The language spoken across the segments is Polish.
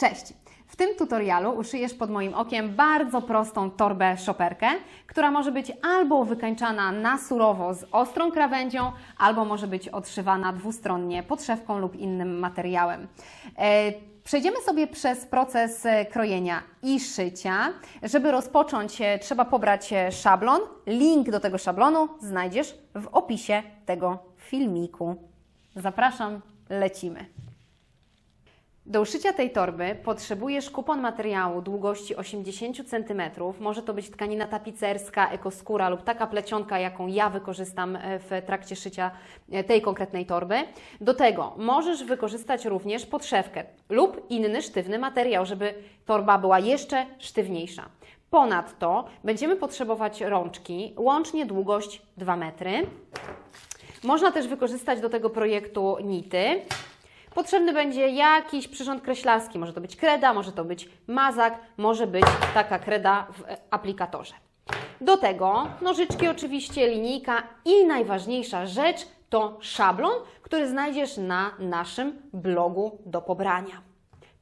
Cześć! W tym tutorialu uszyjesz pod moim okiem bardzo prostą torbę szoperkę, która może być albo wykańczana na surowo z ostrą krawędzią, albo może być odszywana dwustronnie podszewką lub innym materiałem. E, Przejdziemy sobie przez proces e, krojenia i szycia. Żeby rozpocząć, e, trzeba pobrać szablon. Link do tego szablonu znajdziesz w opisie tego filmiku. Zapraszam, lecimy. Do uszycia tej torby potrzebujesz kupon materiału długości 80 cm. Może to być tkanina tapicerska, ekoskóra lub taka plecionka, jaką ja wykorzystam e, w trakcie szycia e, tej konkretnej torby. Do tego możesz wykorzystać również podszewkę lub inny sztywny materiał, żeby torba była jeszcze sztywniejsza. Ponadto będziemy potrzebować rączki, łącznie długość 2 metry. Można też wykorzystać do tego projektu nity. Potrzebny będzie jakiś przyrząd kreślarski, może to być kreda, może to być mazak, może być taka kreda w aplikatorze. Do tego nożyczki oczywiście, linijka i najważniejsza rzecz to szablon, który znajdziesz na naszym blogu do pobrania.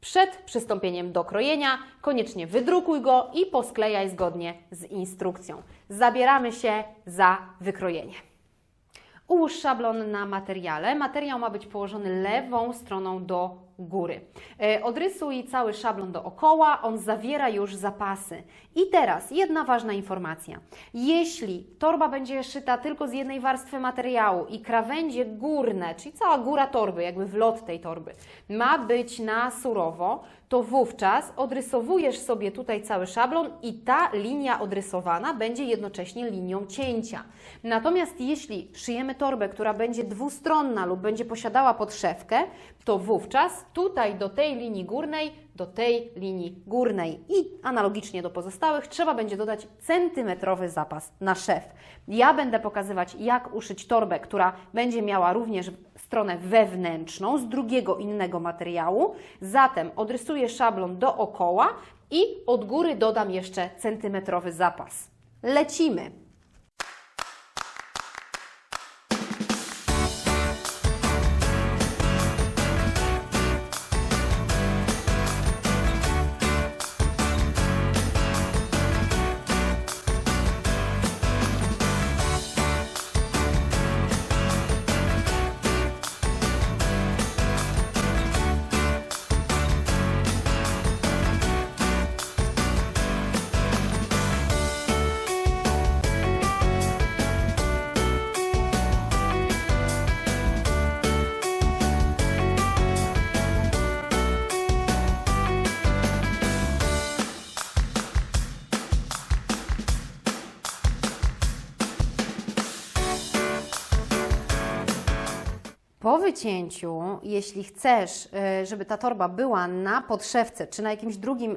Przed przystąpieniem do krojenia koniecznie wydrukuj go i posklejaj zgodnie z instrukcją. Zabieramy się za wykrojenie. Ułóż szablon na materiale. Materiał ma być położony lewą stroną do góry. E, Odrysuj cały szablon dookoła, on zawiera już zapasy. I teraz jedna ważna informacja. Jeśli torba będzie szyta tylko z jednej warstwy materiału i krawędzie górne, czyli cała góra torby, jakby wlot tej torby, ma być na surowo, to wówczas odrysowujesz sobie tutaj cały szablon i ta linia odrysowana będzie jednocześnie linią cięcia. Natomiast jeśli szyjemy torbę, która będzie dwustronna lub będzie posiadała podszewkę, to wówczas tutaj do tej linii górnej, do tej linii górnej i analogicznie do pozostałych trzeba będzie dodać centymetrowy zapas na szef. Ja będę pokazywać, jak uszyć torbę, która będzie miała również stronę wewnętrzną z drugiego innego materiału. Zatem odrysuję szablon dookoła i od góry dodam jeszcze centymetrowy zapas. Lecimy! Jeśli chcesz, y, żeby ta torba była na podszewce czy na jakimś drugim y,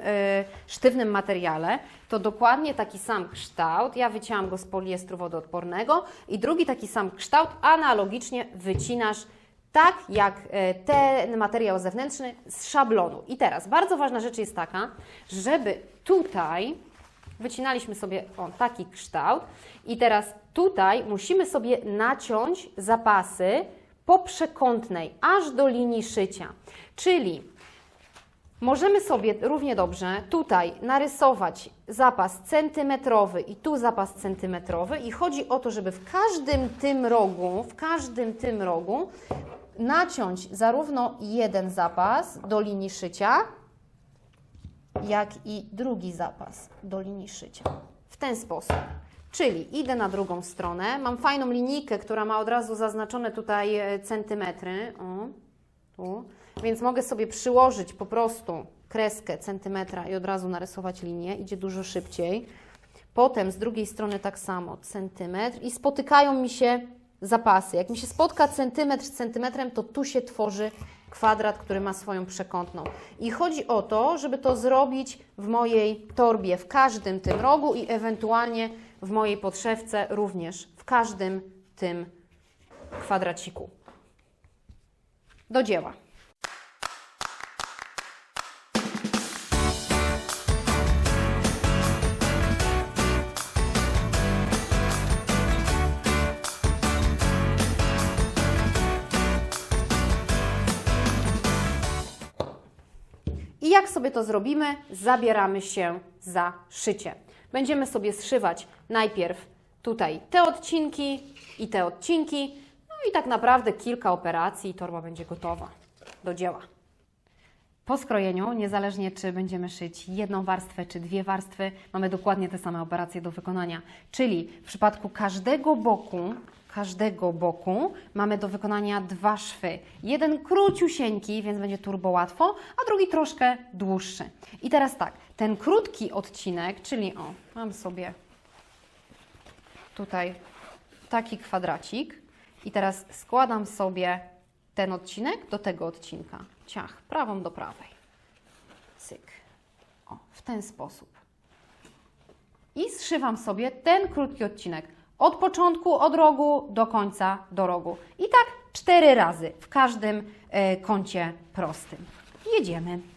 sztywnym materiale, to dokładnie taki sam kształt, ja wycięłam go z poliestru wodoodpornego i drugi taki sam kształt analogicznie wycinasz tak jak y, ten materiał zewnętrzny z szablonu. I teraz bardzo ważna rzecz jest taka, żeby tutaj wycinaliśmy sobie o, taki kształt i teraz tutaj musimy sobie naciąć zapasy po przekątnej, aż do linii szycia. Czyli możemy sobie równie dobrze tutaj narysować zapas centymetrowy i tu zapas centymetrowy i chodzi o to, żeby w każdym tym rogu, w każdym tym rogu naciąć zarówno jeden zapas do linii szycia, jak i drugi zapas do linii szycia. W ten sposób. Czyli idę na drugą stronę, mam fajną linijkę, która ma od razu zaznaczone tutaj e, centymetry. O, tu. Więc mogę sobie przyłożyć po prostu kreskę centymetra i od razu narysować linię. Idzie dużo szybciej. Potem z drugiej strony tak samo, centymetr i spotykają mi się zapasy. Jak mi się spotka centymetr z centymetrem, to tu się tworzy kwadrat, który ma swoją przekątną. I chodzi o to, żeby to zrobić w mojej torbie, w każdym tym rogu i ewentualnie w mojej podszewce również, w każdym tym kwadraciku. Do dzieła. I jak sobie to zrobimy? Zabieramy się za szycie. Będziemy sobie zszywać najpierw tutaj te odcinki i te odcinki, no i tak naprawdę kilka operacji i torba będzie gotowa do dzieła. Po skrojeniu, niezależnie czy będziemy szyć jedną warstwę czy dwie warstwy, mamy dokładnie te same operacje do wykonania. Czyli w przypadku każdego boku, każdego boku mamy do wykonania dwa szwy. Jeden króciusieńki, więc będzie turbo łatwo, a drugi troszkę dłuższy. I teraz tak, ten krótki odcinek, czyli o, mam sobie tutaj taki kwadracik i teraz składam sobie ten odcinek do tego odcinka. Ciach, prawą do prawej. Cyk. O, w ten sposób. I zszywam sobie ten krótki odcinek. Od początku, od rogu do końca, do rogu. I tak cztery razy w każdym e, kącie prostym. Jedziemy.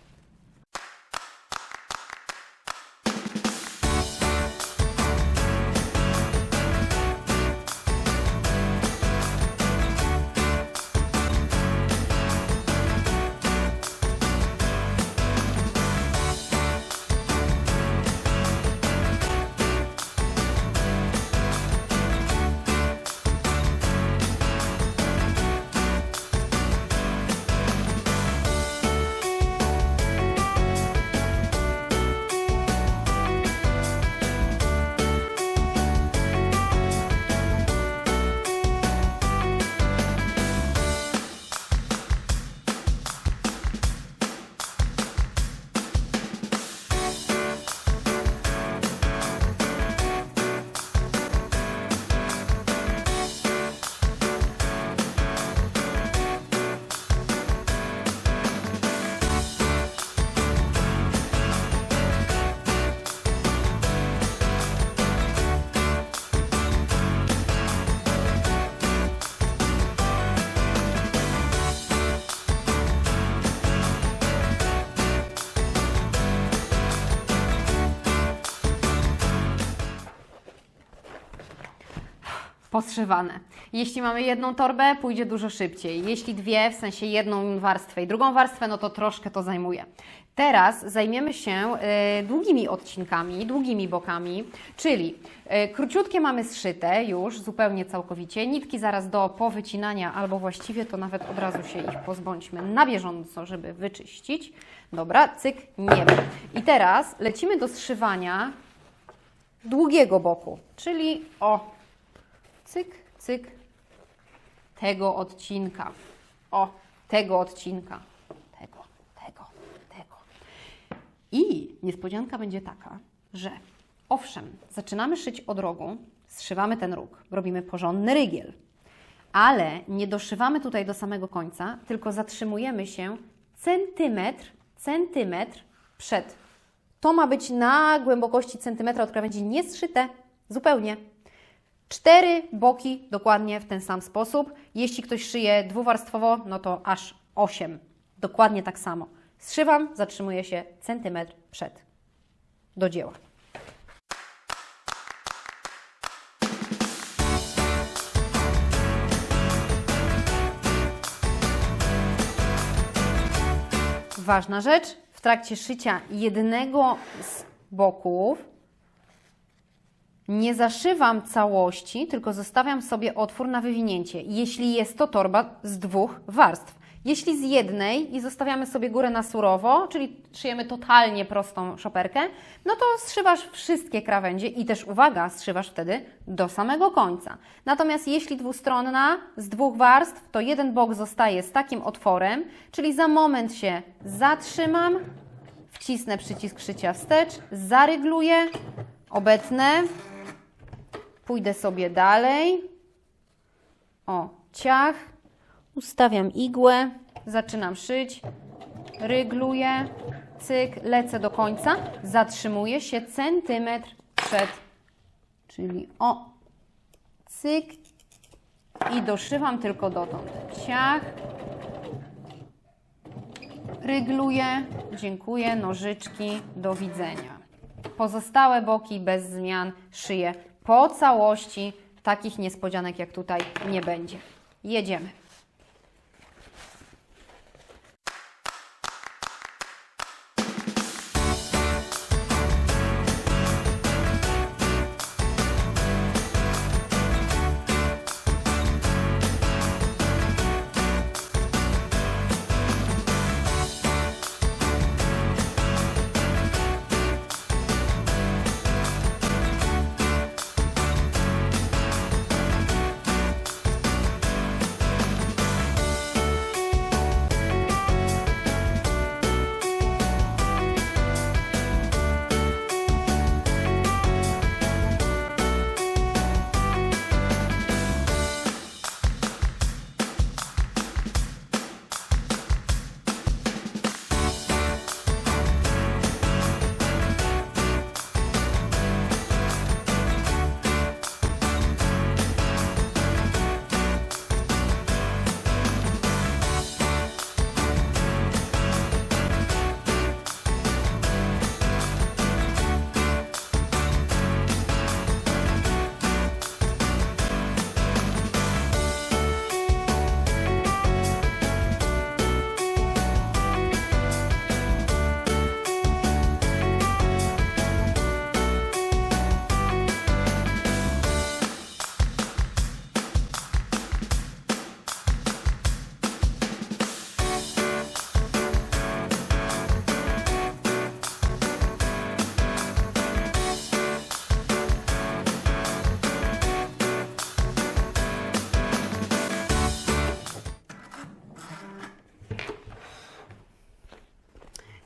Poszywane. Jeśli mamy jedną torbę, pójdzie dużo szybciej. Jeśli dwie, w sensie jedną warstwę i drugą warstwę, no to troszkę to zajmuje. Teraz zajmiemy się e, długimi odcinkami, długimi bokami, czyli e, króciutkie mamy zszyte już zupełnie całkowicie. Nitki zaraz do powycinania, albo właściwie to nawet od razu się ich pozbądźmy na bieżąco, żeby wyczyścić. Dobra, cyk, nie. I teraz lecimy do zszywania długiego boku, czyli o cyk, cyk tego odcinka. O, tego odcinka. Tego, tego, tego. I niespodzianka będzie taka, że owszem, zaczynamy szyć od rogu, zszywamy ten róg, robimy porządny rygiel, ale nie doszywamy tutaj do samego końca, tylko zatrzymujemy się centymetr, centymetr przed. To ma być na głębokości centymetra od krawędzi nie zszyte, zupełnie. Cztery boki dokładnie w ten sam sposób. Jeśli ktoś szyje dwuwarstwowo, no to aż osiem. Dokładnie tak samo. Zszywam, zatrzymuję się centymetr przed. Do dzieła. Ważna rzecz, w trakcie szycia jednego z boków nie zaszywam całości, tylko zostawiam sobie otwór na wywinięcie, jeśli jest to torba z dwóch warstw. Jeśli z jednej i zostawiamy sobie górę na surowo, czyli szyjemy totalnie prostą szoperkę, no to zszywasz wszystkie krawędzie i też uwaga, zszywasz wtedy do samego końca. Natomiast jeśli dwustronna z dwóch warstw, to jeden bok zostaje z takim otworem, czyli za moment się zatrzymam, wcisnę przycisk szycia wstecz, zarygluję, obetnę, Pójdę sobie dalej. O, ciach. Ustawiam igłę, zaczynam szyć, rygluję, cyk, lecę do końca, zatrzymuję się centymetr przed, czyli o, cyk. I doszywam tylko dotąd. Ciach, rygluję, dziękuję, nożyczki, do widzenia. Pozostałe boki bez zmian szyję po całości takich niespodzianek jak tutaj nie będzie. Jedziemy.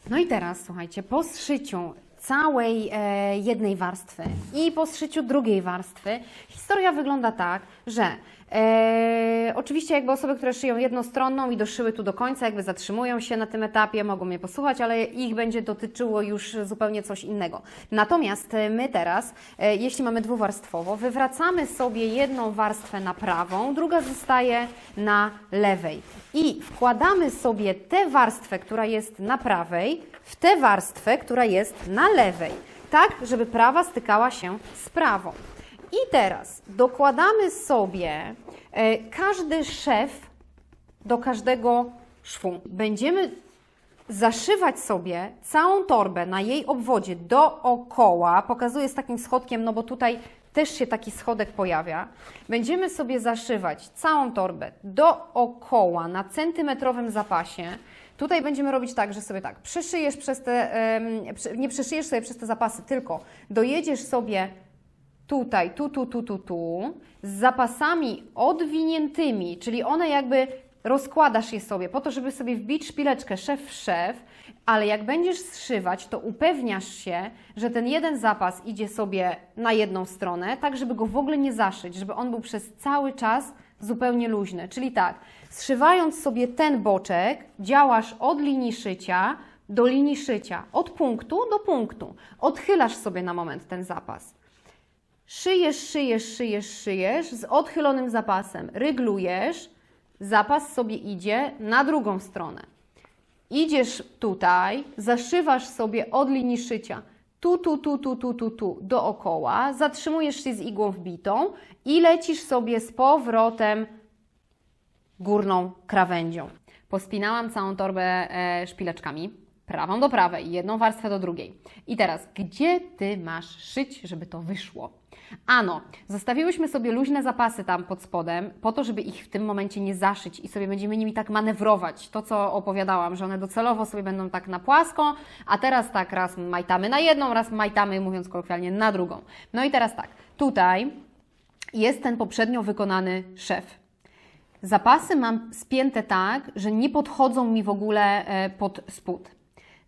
No i teraz, słuchajcie, po zszyciu całej e, jednej warstwy i po zszyciu drugiej warstwy, historia wygląda tak, że e, oczywiście jakby osoby, które szyją jednostronną i doszyły tu do końca, jakby zatrzymują się na tym etapie, mogą mnie posłuchać, ale ich będzie dotyczyło już zupełnie coś innego. Natomiast e, my teraz, e, jeśli mamy dwuwarstwowo, wywracamy sobie jedną warstwę na prawą, druga zostaje na lewej i wkładamy sobie tę warstwę, która jest na prawej, w tę warstwę, która jest na lewej, tak, żeby prawa stykała się z prawą. I teraz dokładamy sobie e, każdy szef do każdego szwu. Będziemy zaszywać sobie całą torbę na jej obwodzie dookoła. Pokazuję z takim schodkiem, no bo tutaj też się taki schodek pojawia. Będziemy sobie zaszywać całą torbę dookoła na centymetrowym zapasie. Tutaj będziemy robić tak, że sobie tak, przyszyjesz przez te, nie przyszyjesz sobie przez te zapasy, tylko dojedziesz sobie tutaj, tu, tu, tu, tu, tu, z zapasami odwiniętymi, czyli one jakby rozkładasz je sobie po to, żeby sobie wbić szpileczkę szef w szef, ale jak będziesz zszywać, to upewniasz się, że ten jeden zapas idzie sobie na jedną stronę, tak żeby go w ogóle nie zaszyć, żeby on był przez cały czas zupełnie luźny. Czyli tak, zszywając sobie ten boczek, działasz od linii szycia do linii szycia, od punktu do punktu. Odchylasz sobie na moment ten zapas. Szyjesz, szyjesz, szyjesz, szyjesz z odchylonym zapasem. Ryglujesz, zapas sobie idzie na drugą stronę. Idziesz tutaj, zaszywasz sobie od linii szycia tu, tu, tu, tu, tu, tu, tu dookoła, zatrzymujesz się z igłą wbitą i lecisz sobie z powrotem górną krawędzią. Pospinałam całą torbę e, szpileczkami, prawą do prawej, jedną warstwę do drugiej. I teraz, gdzie Ty masz szyć, żeby to wyszło? Ano, zostawiłyśmy sobie luźne zapasy tam pod spodem, po to, żeby ich w tym momencie nie zaszyć i sobie będziemy nimi tak manewrować. To, co opowiadałam, że one docelowo sobie będą tak na płasko, a teraz tak raz majtamy na jedną, raz majtamy, mówiąc kolokwialnie, na drugą. No i teraz tak, tutaj jest ten poprzednio wykonany szef. Zapasy mam spięte tak, że nie podchodzą mi w ogóle e, pod spód.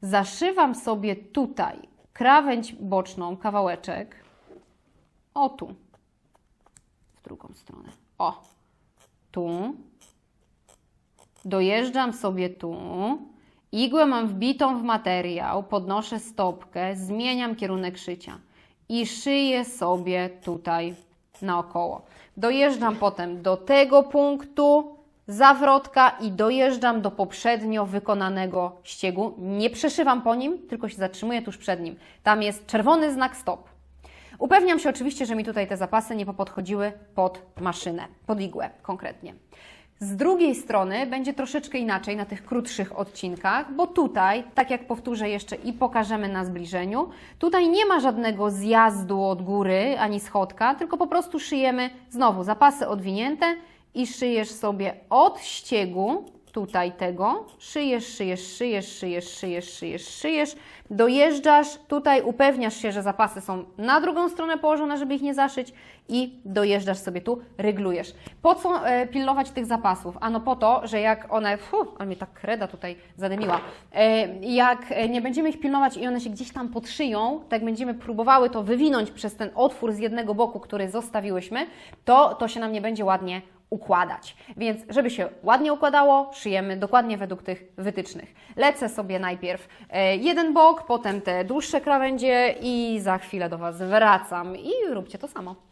Zaszywam sobie tutaj krawędź boczną, kawałeczek. O tu. W drugą stronę. O. Tu. Dojeżdżam sobie tu. Igłę mam wbitą w materiał, podnoszę stopkę, zmieniam kierunek szycia i szyję sobie tutaj naokoło. Dojeżdżam potem do tego punktu zawrotka i dojeżdżam do poprzednio wykonanego ściegu. Nie przeszywam po nim, tylko się zatrzymuję tuż przed nim. Tam jest czerwony znak stop. Upewniam się oczywiście, że mi tutaj te zapasy nie popodchodziły pod maszynę, pod igłę konkretnie. Z drugiej strony będzie troszeczkę inaczej na tych krótszych odcinkach, bo tutaj, tak jak powtórzę jeszcze i pokażemy na zbliżeniu, tutaj nie ma żadnego zjazdu od góry ani schodka, tylko po prostu szyjemy znowu zapasy odwinięte i szyjesz sobie od ściegu, tutaj tego, szyjesz, szyjesz, szyjesz, szyjesz, szyjesz, szyjesz, szyjesz, dojeżdżasz, tutaj upewniasz się, że zapasy są na drugą stronę położone, żeby ich nie zaszyć i dojeżdżasz sobie tu, ryglujesz. Po co e, pilnować tych zapasów? Ano po to, że jak one, fuh, ale mnie tak kreda tutaj zadymiła, e, jak e, nie będziemy ich pilnować i one się gdzieś tam podszyją, tak będziemy próbowały to wywinąć przez ten otwór z jednego boku, który zostawiłyśmy, to to się nam nie będzie ładnie układać. Więc żeby się ładnie układało, szyjemy dokładnie według tych wytycznych. Lecę sobie najpierw e, jeden bok, potem te dłuższe krawędzie i za chwilę do Was wracam i róbcie to samo.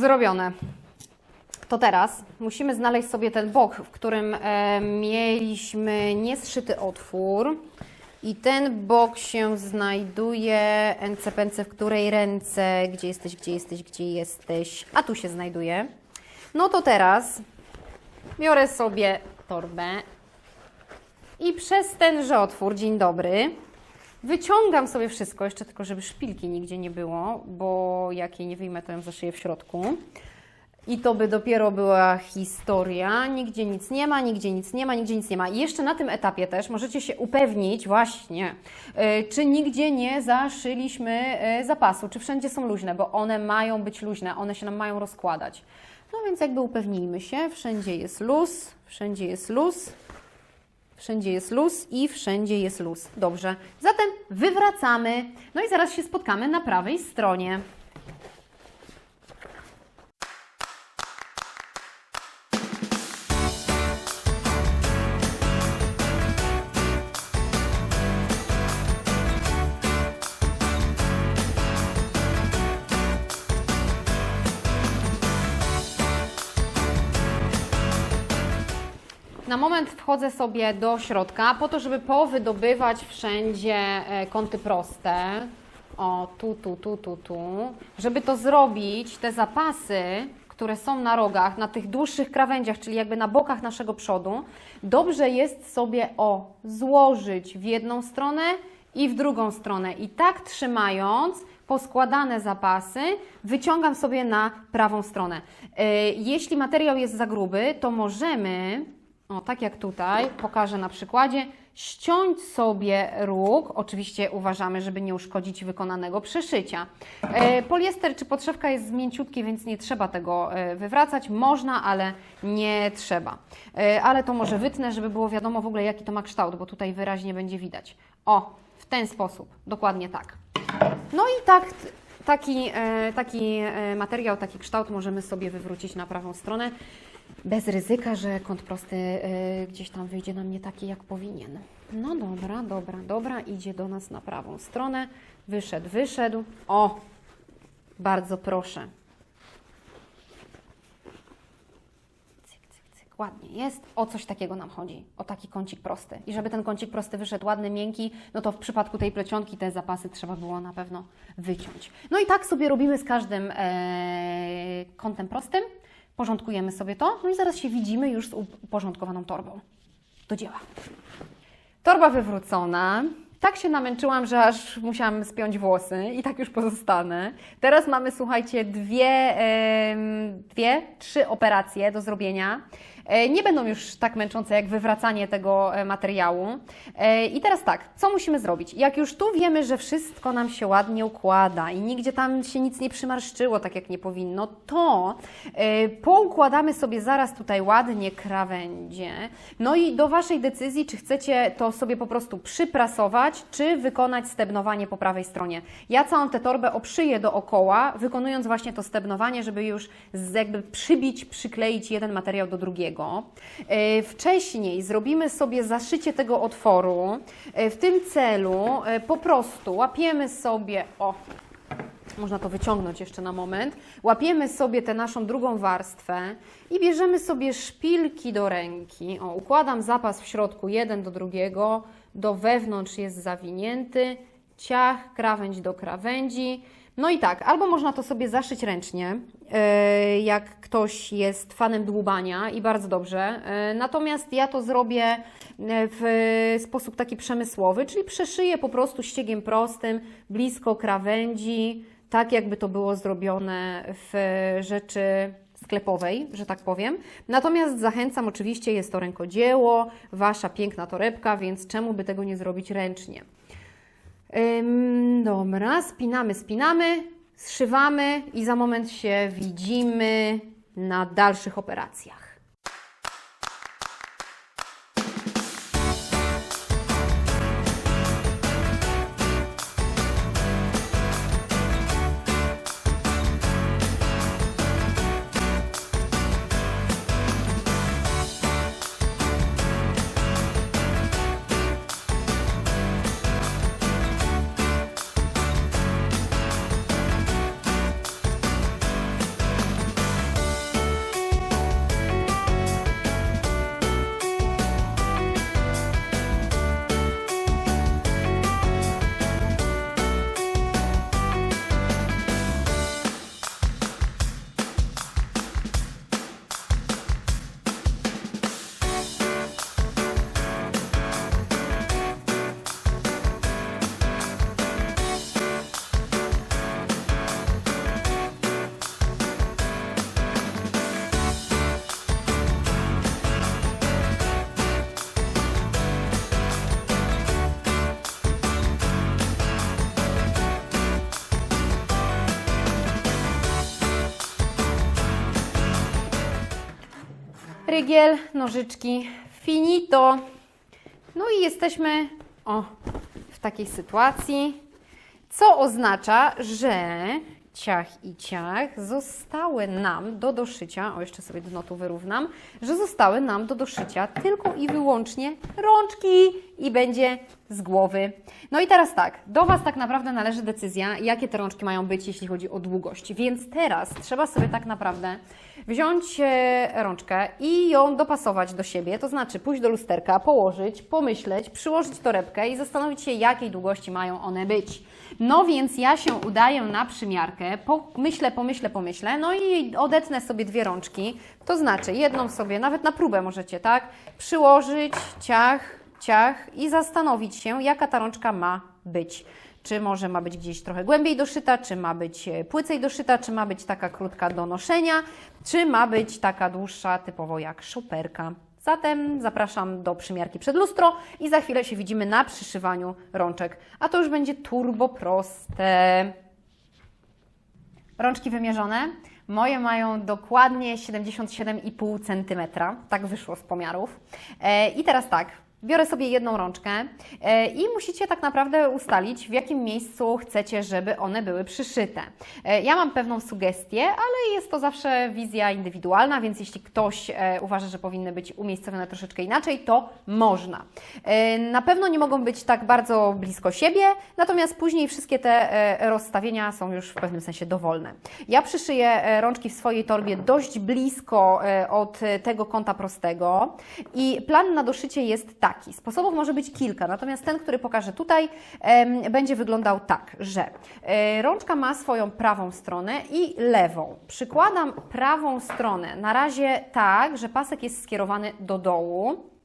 Zrobione. To teraz musimy znaleźć sobie ten bok, w którym e, mieliśmy niezszyty otwór. I ten bok się znajduje, NCPNC, w której ręce, gdzie jesteś, gdzie jesteś, gdzie jesteś, a tu się znajduje. No to teraz biorę sobie torbę i przez tenże otwór, dzień dobry, wyciągam sobie wszystko, jeszcze tylko, żeby szpilki nigdzie nie było, bo jak jej nie wyjmę, to ją zaszyję w środku. I to by dopiero była historia. Nigdzie nic nie ma, nigdzie nic nie ma, nigdzie nic nie ma. I jeszcze na tym etapie też możecie się upewnić, właśnie, y, czy nigdzie nie zaszyliśmy y, zapasu, czy wszędzie są luźne, bo one mają być luźne, one się nam mają rozkładać. No więc jakby upewnijmy się, wszędzie jest luz, wszędzie jest luz, wszędzie jest luz i wszędzie jest luz. Dobrze, zatem wywracamy, no i zaraz się spotkamy na prawej stronie. Wchodzę sobie do środka po to, żeby powydobywać wszędzie e, kąty proste. O, tu, tu, tu, tu, tu. Żeby to zrobić, te zapasy, które są na rogach, na tych dłuższych krawędziach, czyli jakby na bokach naszego przodu, dobrze jest sobie o złożyć w jedną stronę i w drugą stronę. I tak trzymając, poskładane zapasy wyciągam sobie na prawą stronę. E, Jeśli materiał jest za gruby, to możemy o, tak jak tutaj, pokażę na przykładzie, ściąć sobie róg. Oczywiście uważamy, żeby nie uszkodzić wykonanego przeszycia. E, poliester czy podszewka jest mięciutki, więc nie trzeba tego e, wywracać. Można, ale nie trzeba. E, ale to może wytnę, żeby było wiadomo w ogóle jaki to ma kształt, bo tutaj wyraźnie będzie widać. O, w ten sposób, dokładnie tak. No i tak taki, taki materiał, taki kształt możemy sobie wywrócić na prawą stronę bez ryzyka, że kąt prosty y, gdzieś tam wyjdzie nam nie taki, jak powinien. No dobra, dobra, dobra, idzie do nas na prawą stronę. Wyszedł, wyszedł. O, bardzo proszę. Cyk, cyk, cyk, ładnie jest. O coś takiego nam chodzi, o taki kącik prosty. I żeby ten kącik prosty wyszedł ładny, miękki, no to w przypadku tej plecionki te zapasy trzeba było na pewno wyciąć. No i tak sobie robimy z każdym e, kątem prostym. Porządkujemy sobie to, no i zaraz się widzimy już z uporządkowaną torbą. Do dzieła. Torba wywrócona. Tak się namęczyłam, że aż musiałam spiąć włosy i tak już pozostanę. Teraz mamy, słuchajcie, dwie, em, dwie trzy operacje do zrobienia. E, Nie będą już tak męczące jak wywracanie tego e, materiału. E, I teraz tak, co musimy zrobić? Jak już tu wiemy, że wszystko nam się ładnie układa i nigdzie tam się nic nie przymarszczyło tak jak nie powinno, to poukładamy sobie zaraz tutaj ładnie krawędzie. No i do Waszej decyzji, czy chcecie to sobie po prostu przyprasować, czy wykonać stebnowanie po prawej stronie. Ja całą tę torbę obszyję dookoła, wykonując właśnie to stebnowanie, żeby już jakby przybić, przykleić jeden materiał do drugiego. E, Wcześniej zrobimy sobie zaszycie tego otworu. E, W tym celu e, po prostu łapiemy sobie, o, można to wyciągnąć jeszcze na moment. Łapiemy sobie tę naszą drugą warstwę i bierzemy sobie szpilki do ręki. O, układam zapas w środku jeden do drugiego, do wewnątrz jest zawinięty, ciach, krawędź do krawędzi. No i tak, albo można to sobie zaszyć ręcznie, e, jak ktoś jest fanem dłubania i bardzo dobrze. E, Natomiast ja to zrobię e, w sposób taki przemysłowy, czyli przeszyję po prostu ściegiem prostym, blisko krawędzi, tak jakby to było zrobione w rzeczy sklepowej, że tak powiem. Natomiast zachęcam, oczywiście jest to rękodzieło, Wasza piękna torebka, więc czemu by tego nie zrobić ręcznie? Dobra, spinamy, spinamy, zszywamy i za moment się widzimy na dalszych operacjach. Rygiel, nożyczki, finito. No i jesteśmy o, w takiej sytuacji, co oznacza, że ciach i ciach zostały nam do doszycia, o jeszcze sobie dno tu wyrównam, że zostały nam do doszycia tylko i wyłącznie rączki i będzie z głowy. No i teraz tak, do Was tak naprawdę należy decyzja, jakie te rączki mają być, jeśli chodzi o długość. Więc teraz trzeba sobie tak naprawdę wziąć e, rączkę i ją dopasować do siebie, to znaczy pójść do lusterka, położyć, pomyśleć, przyłożyć torebkę i zastanowić się, jakiej długości mają one być. No więc ja się udaję na przymiarkę, pomyślę, pomyślę, pomyślę, no i odetnę sobie dwie rączki, to znaczy jedną sobie, nawet na próbę możecie, tak, przyłożyć, ciach, ciach i zastanowić się, jaka ta rączka ma być. Czy może ma być gdzieś trochę głębiej doszyta, czy ma być e, płycej doszyta, czy ma być taka krótka do noszenia, czy ma być taka dłuższa, typowo jak szoperka. Zatem zapraszam do przymiarki przed lustro i za chwilę się widzimy na przyszywaniu rączek. A to już będzie turbo proste. Rączki wymierzone. Moje mają dokładnie 77,5 cm. Tak wyszło z pomiarów. E, I teraz tak. Biorę sobie jedną rączkę e, i musicie tak naprawdę ustalić, w jakim miejscu chcecie, żeby one były przyszyte. E, Ja mam pewną sugestię, ale jest to zawsze wizja indywidualna, więc jeśli ktoś e, uważa, że powinny być umiejscowione troszeczkę inaczej, to można. Na pewno nie mogą być tak bardzo blisko siebie, natomiast później wszystkie te rozstawienia są już w pewnym sensie dowolne. Ja przyszyję rączki w swojej torbie dość blisko od tego kąta prostego i plan na doszycie jest taki. Sposobów może być kilka, natomiast ten, który pokażę tutaj, będzie wyglądał tak, że e, rączka ma swoją prawą stronę i lewą. Przykładam prawą stronę na razie tak, że pasek jest skierowany do dołu.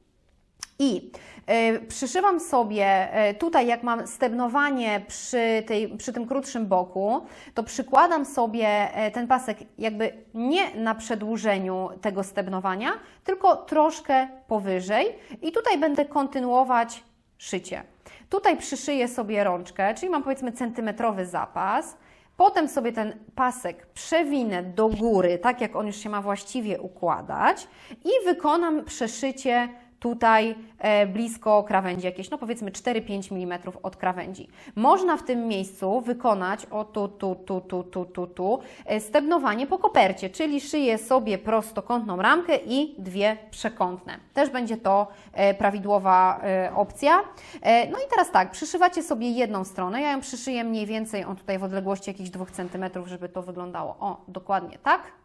I e, przyszywam sobie e, tutaj, jak mam stebnowanie przy, tej, przy tym krótszym boku, to przykładam sobie e, ten pasek jakby nie na przedłużeniu tego stebnowania, tylko troszkę powyżej i tutaj będę kontynuować szycie. Tutaj przyszyję sobie rączkę, czyli mam powiedzmy centymetrowy zapas. Potem sobie ten pasek przewinę do góry, tak jak on już się ma właściwie układać i wykonam przeszycie tutaj e, blisko krawędzi, jakieś no powiedzmy 4-5 mm od krawędzi. Można w tym miejscu wykonać o tu, tu, tu, tu, tu, tu, tu e, stebnowanie po kopercie, czyli szyję sobie prostokątną ramkę i dwie przekątne. Też będzie to e, prawidłowa opcja. No i teraz tak, przyszywacie sobie jedną stronę, ja ją przyszyję mniej więcej, on tutaj w odległości jakichś 2 cm, żeby to wyglądało, o, dokładnie tak.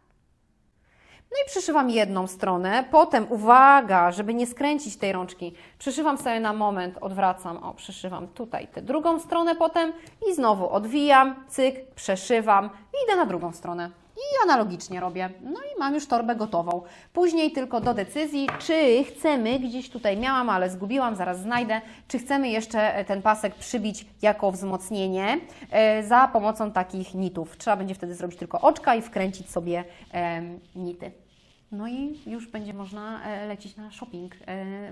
No i przyszywam jedną stronę, potem uwaga, żeby nie skręcić tej rączki, przyszywam sobie na moment, odwracam, o, przyszywam tutaj tę drugą stronę potem i znowu odwijam, cyk, przeszywam i idę na drugą stronę. I analogicznie robię. No i mam już torbę gotową. Później tylko do decyzji, czy chcemy, gdzieś tutaj miałam, ale zgubiłam, zaraz znajdę, czy chcemy jeszcze e, ten pasek przybić jako wzmocnienie e, za pomocą takich nitów. Trzeba będzie wtedy zrobić tylko oczka i wkręcić sobie nity. No i już będzie można e, lecieć na shopping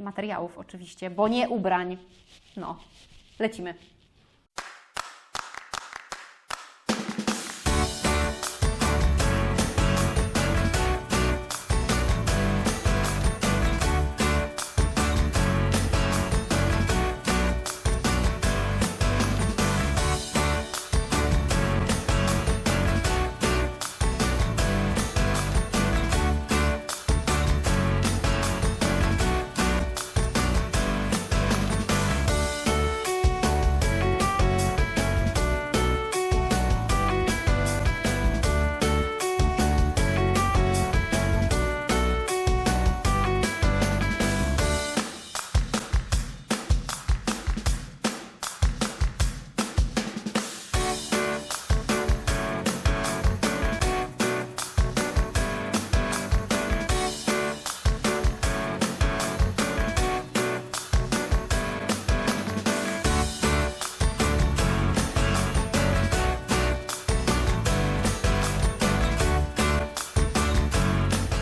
materiałów oczywiście, bo nie ubrań. No, lecimy.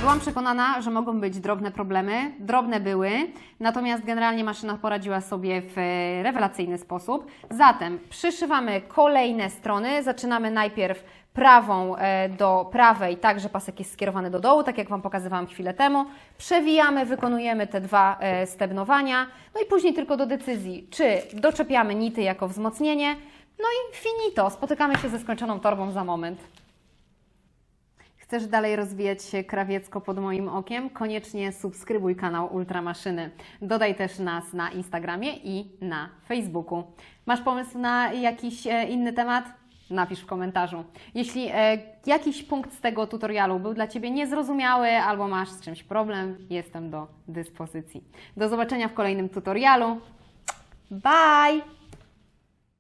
Byłam przekonana, że mogą być drobne problemy. Drobne były, natomiast generalnie maszyna poradziła sobie w e, rewelacyjny sposób. Zatem przyszywamy kolejne strony. Zaczynamy najpierw prawą e, do prawej, tak że pasek jest skierowany do dołu, tak jak Wam pokazywałam chwilę temu. Przewijamy, wykonujemy te dwa e, stebnowania, no i później tylko do decyzji, czy doczepiamy nity jako wzmocnienie, no i finito, spotykamy się ze skończoną torbą za moment. Chcesz dalej rozwijać się krawiecko pod moim okiem? Koniecznie subskrybuj kanał Ultramaszyny. Dodaj też nas na Instagramie i na Facebooku. Masz pomysł na jakiś e, inny temat? Napisz w komentarzu. Jeśli e, jakiś punkt z tego tutorialu był dla Ciebie niezrozumiały albo masz z czymś problem, jestem do dyspozycji. Do zobaczenia w kolejnym tutorialu. Bye!